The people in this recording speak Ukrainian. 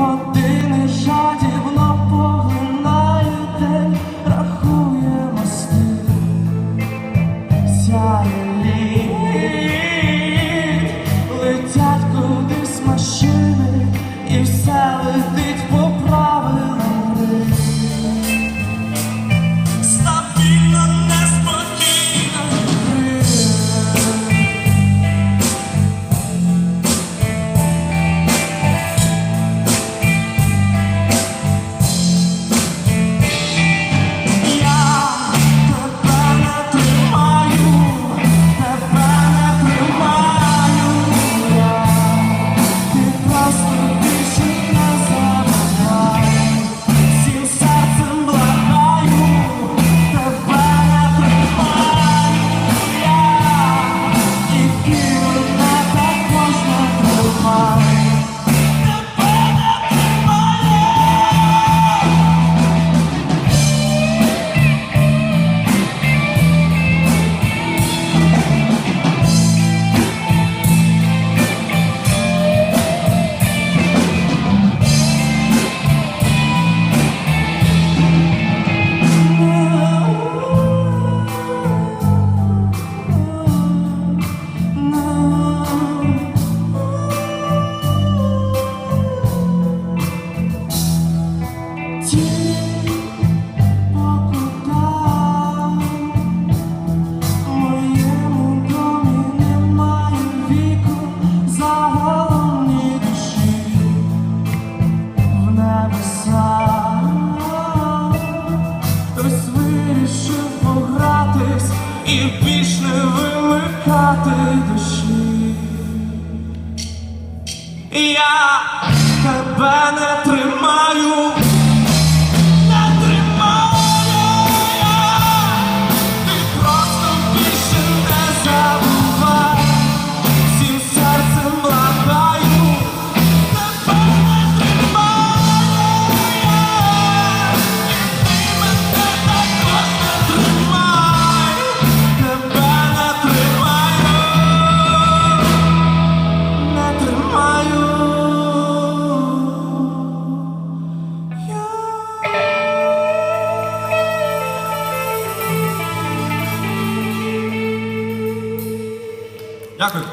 কখন দিলে সাজে і більш не вимикати душі. Я тебе не Дякую.